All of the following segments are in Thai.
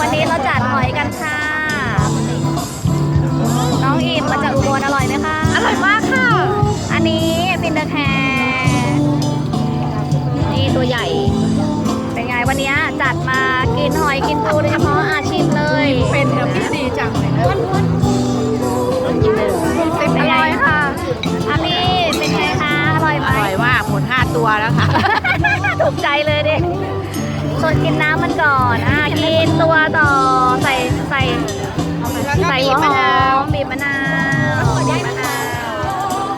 วันนี้เราจัดหอยกันค่ะ น้องอิ่มมาจากอุบลอร่อยไหมคะ อร่อยมากค่ะ อันนี้ฟินเดอร์แคร์นี่ตัวใหญ่ เป็นไงวันนี้จัดมากินหอยกินปูโดยเฉพาะอาชิมเลย เป็นเดี๋ยวพี่ดีจังเลยนะเป็นไงค่ะอันนี้เป็นไงคะ อร่อยไหมอร่อยมากหมดห้าตัวแล้วค่ะ ถูกใจเลยดิส่ วนกินน้ำมันก่อน อะกินตัวต่อ ใส่ใส่ใส่หัวหอมบีบมะนาวบีบมะนาว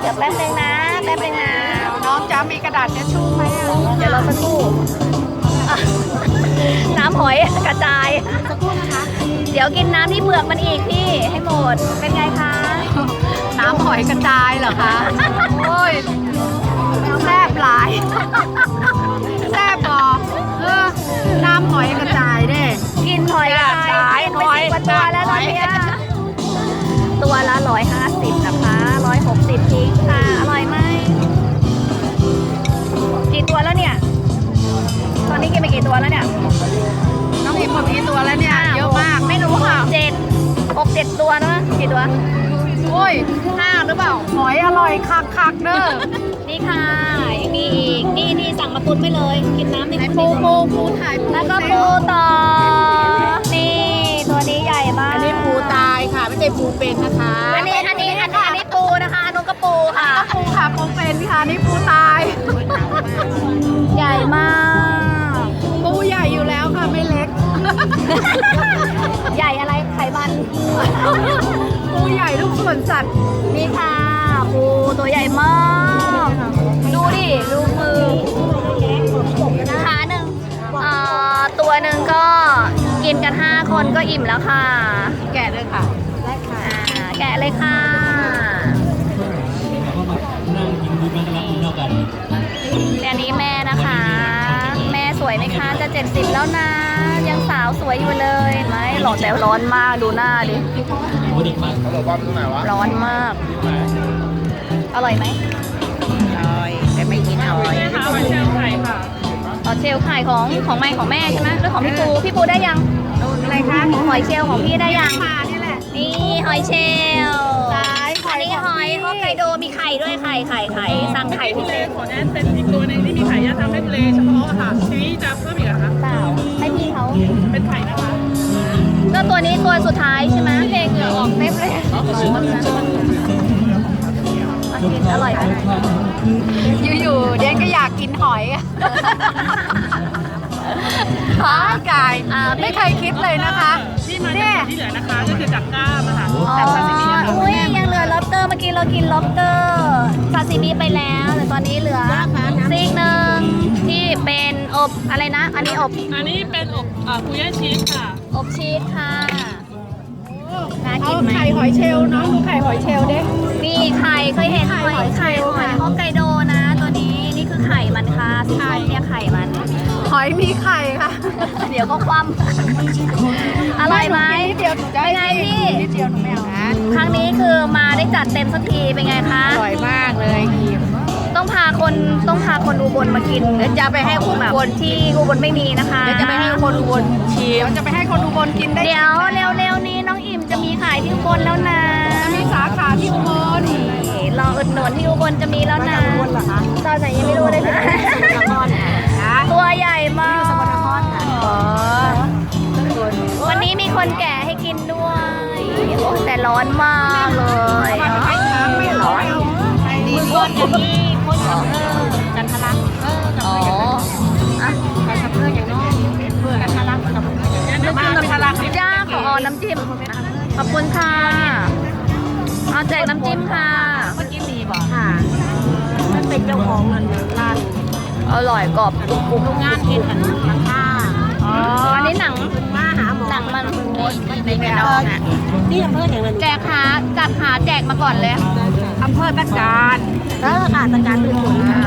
เดี๋ยวแป๊บนึงนะ แป๊บนึงนะ น้องจ้ามีกระดาษทิชชู่ไหมอะเดี๋ยวเราสักครู่อะน้ำหอยกระจาย สักครู่นะคะ เดี๋ยวกินน้ำที่เปลือกมันอีกพี่ ให้หมด เป็นไงคะ น้ำหอยกระจายเหรอคะ โอ้ยแซ่บหลายแซ่บปอเออ น้ำหอยกระจายเด้กินหอยกระจายกินไปสิบกว่าตัวแล้วตอนเนี้ยตัวละร้อยห้าสิบนะคะร้อยหกสิบทิ้งค่ะ อร่อยไหมกี่ตัวแล้วเนี่ย ตอนนี้กินไปกี่ตัวแล้วเนี่ย น้องอิมหมดกี่ตัวแล้วเนี่ย เยอะมาก ไม่รู้ค่ะเจ็ดหกเจ็ดตัวนะกี่ตัว โอ้ยห้าหรือเปล่า หอยอร่อยคักคักๆเด้อ นี่ค่ะยังมีอีกนี่นี่สั่งมาตุนไปเลย กินน้ำในไหนปูปูปูปูถ่ายปูแล้วก็สิปูต่อ นี่ตัวนี้ใหญ่มากอันนี้ปูตายค่ะ ไม่ใช่ปูเป็นนะคะอันนี้อันนี้อันนี้อันนี้ปูนะคะอันนู้นก็ปูค่ะก็ปูค่ะปูเป็นค่ะนี่ปูตาย ใหญ่มาก ปูใหญ่อยู่แล้วค่ะไม่เล็ก ใหญ่อะไรไขมันปูใหญ่ทุกส่วนสัตว์นี่ค่ะ ปูตัวใหญ่มาก ดูดิ ดูมือขาหนึ่งเอ่อตัวหนึ่งก็กินกัน 5 คนก็อิ่มแล้วค่ะ แกะเลยค่ะได้ค่ะอ่าแกะเลยค่ะอันนี้แม่นะคะ แม่สวยไหมคะจะ 70 แล้วนะ ยังสาวสวยอยู่เลยไหมหลอดแต่ร้อนมากดูหน้าดิร้อนมาก อร่อยไหมอร่อย แต่ไม่กินอร่อยอ๋อเชลล์ไข่ของของแม่ของแม่ใช่ไหมหรือของพี่ปูพี่ปูได้ยังอะไรคะหอยเชลล์ของพี่ได้ยังมานี่แหละนี่หอยเชลล์ซ้ายหอัอนยนี้หอยฮอกไกโดมีไข่ด้วยไข่ไข่ไข่สั่งไข่พิเศษขอแนะเป็นอีกตัวหนึงที่มีไข่ย่างทำให้ทะเลเฉพาะอะค่ะทีนี้จะเพิ่มอีกเหรอคะเปล่าให้พี่เขาเป็นไข่นะคะก็ตัวนี้ตัวสุดท้ายใช่ไหมเพลงเหงื่อออกเต็มเลย กินอร่อยไหมอยู่ๆเดนก็อยากกินหอยอะหากายอ่าไม่เคยคิดเลยนะคะที่มาเนี่จากยที่เหลือนะคะก็คือจากก้ามอะค่ะอ๋อจากซาซิมิอะค่ะอุ้ยยังเหลือล็อบสเตอร์เมื่อกี้เรากินล็อบสเตอร์ซาซิมิไปแล้วแต่ตอนนี้เหลือซีกหนึ่งที่เป็นอบอะไรนะ อันนี้อบ อันนี้เป็นอบอ่าคุย่าชีสค่ะ อบชีสค่ะ น่าเอากินไหมไข่หอยเชลล์น้องดูไข่หอยเชลล์เด้นี่ไข่เคยเห็นไหมไข่หอยเชไข่ลล์หอยค่ะฮอกไกโดนะ ตัวนี้นี่คือไข่มันค่ะสีส้มเนี่ยไข่มัน หอยมีไข่ค่ะ เดี๋ยวก็คว่ำอร่อยไหม นิดเดียวหนูจะเป็นไงพี่ นิดเดียวหนูไม่เอานะครั้งนี้คือมาได้จัดเต็มสักทีเป็นไงคะ อร่อยมากเลยอิ่ม ต้องพาคนต้องพาคนอุบลมากินเดี๋ยวจะไปให้คนแบบอุบลที่อุบลไม่มีนะคะเดี๋ยวจะไปให้คนอุบลชิมจะไปให้คนอุบลกินได้เดี๋ยวเร็วๆนี้น้องอิ่มจะมีขายที่อุบลแล้วนะมีสาขาที่อุบลนี่รออุดหนุนที่อุบลจะมีแล้วนะอุบลเหรอคะตอนไหนยังไม่รู้เลยนะสกลนครค่ะตัวใหญ่มากสกลนครค่ะอ๋อวันนี้มีคนแก่ให้กินด้วยโอ้แต่ร้อนมากเลยไม่ร้อนไม่ร้อนดีคนอย่างนี้ คุณค่ะเอาแจกน้ำจิ้มค่ะเมื่อกี้มีบอกค่ะมันเป็นเจ้าของเงินร้านอร่อยกรอบกรุบกรุบโรงงานเห็นอันราคาอ๋ออันนี้หนังมาหาหมอหนังมันในกระดองอะนี่อำเภออย่างนั้นแจกหาจัดหาแจกมาก่อนเลยอำเภอตะการเออค่ะตะการคือคนค่ะ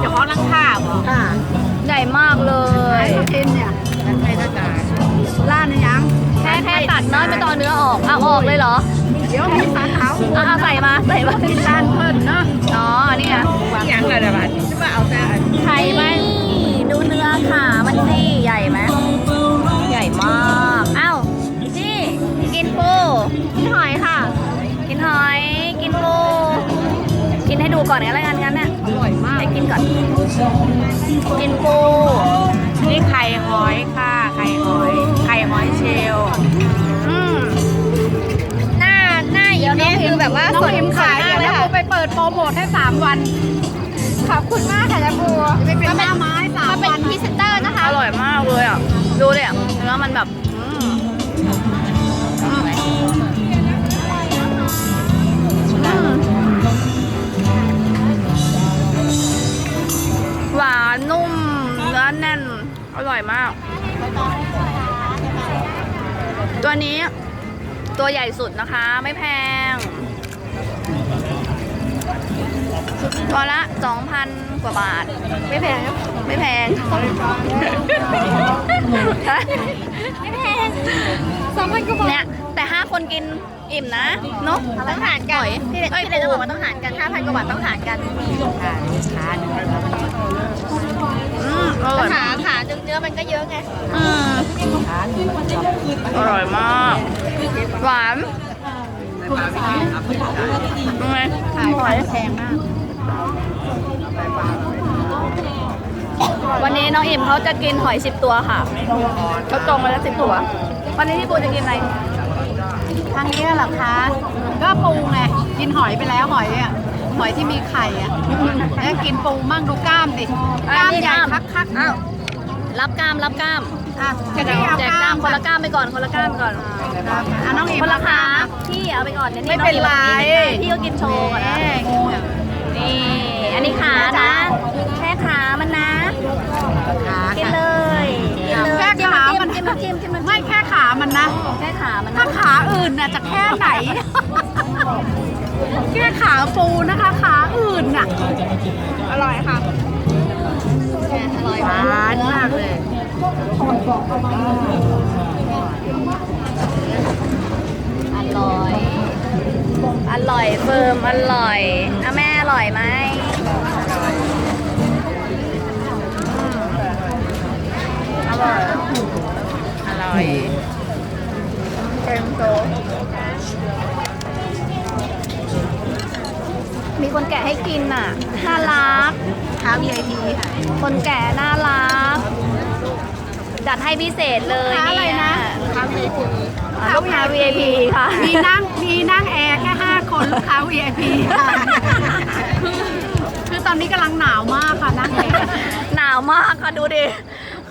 เจ้าของร้านค้าบอกค่ะ ตัดน้อยไปตอนเนื้อออกเอาออกเลยเหรอ เดี๋ยวมีปลาขาวอะเอาใส่มาใส่มามีตาลเพิ่นเนาะอ๋อนี่ค่ะอยังละเดี๋บัดจะมาเอาแต่ไข่ไหมดูเนื้อค่ะมันนี่ใหญ่ไหมใหญ่มากอ้าวนี่กินปูกินหอยค่ะ กินหอยกินปูกินให้ดูก่อนกันแล้วกันงั้นน่ยอร่อยมากให้กินก่อน กินปู ดโปรโมทให้ 3 วัน ขอบคุณมากค่ะจ๊ะปูไปเป็นหน้าไม้สามมาเป็นวันพรีเซนเตอร์นะคะ อร่อยมากเลยอะ ดูเลยอะเนื้อมันแบบอืมอืมหวานนุ่มเนื้อแน่น อร่อยมาก ตัวนี้ตัวใหญ่สุดนะคะ ไม่แพง ตัวละ 2,000 กว่าบาท ไม่แพงไม่แพงไม่แพงสองพันกว่าบาทเนี่ยแต่ 5 คนกินอิ่มนะเนาะต้องหารกันพี่เล็กพี่เล็กจะบอกว่าต้องหารกัน 5,000 กว่าบาทต้องหารกันอืมอร่อยขาขาเนื้อมันก็เยอะไงอืมอร่อยมาก หวานยังไงหอยแพงมาก วันนี้น้องอิ่มเขาจะกินหอยสิบตัวค่ะเขาจองมาแล้วสิบตัว วันนี้พี่ปูจะกินอะไรทางนี้เหรอคะ ก็ปูไงกินหอยไปแล้วหอยอะหอยที่มีไข่อะแล้วกินปูมั่งดูกล้ามดิกล้ามใหญ่คักคักๆอ้าวรับกล้ามรับกล้ามอะแจจะกได้เอากกล้าล้ามมคนละกล้ามไปก่อนคนละกล้ามไปก่อนอะน้องเอ็มคนละขาพี่เอาไปก่อนดี๋ยวไม่เป็นไรพี่ก็กินโชว์ก่อนนะ นี่ อันนี้ขานะแค่ขามันนะขากินค่ะเลยกินเลยแค่ขามัน จิ้มน้ำจิ้มจิ้มน้ำจิ้มไม่แค่ขามันนะ แค่ขามันถ้านะขาอื่นน่ะจะแค่ไหน แค่ขาปูนะคะขาอื่นน่ะ อร่อยค่ะอร่อยหมาวากนมากเลยอร่อย อร่อยเฟิร์มอร่อยอะแม่อ ร่อยไหมอร่อย อร่อยเต็มโต๊ะมีคนแกะให้กินน่ะ น่ารักขา VIP ค่ะ คนแก่น่ารัก จัดให้พิเศษเลยขาอะไรเนี่ยนะขา VIP อะลูกค้า VIP ค่ะ มีนั่งมีนั่งแอร์แค่ห้าคนลูกค้า VIP ค่ะ หนาวมากค่ะนั่งแอร์หนาวมากค่ะดูดิ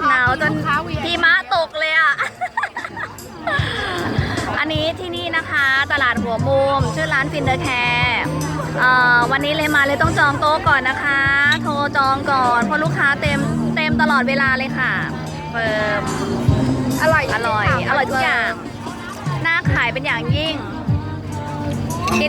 หนาวจนลูกค้า VIP หิมะตกเลยอะ อันนี้ที่นี่นะคะตลาดหัวมุม ชื่อร้านฟินเดอร์แคร์วันนี้เลยมาเลยต้องจองโต๊ะก่อนนะคะ โทรจองก่อน เพราะลูกค้าเต็มเต็มตลอดเวลาเลยค่ะเฟิร์มอร่อย อร่อย อร่อยทุกอย่าง น่าขายเป็นอย่างยิ่ง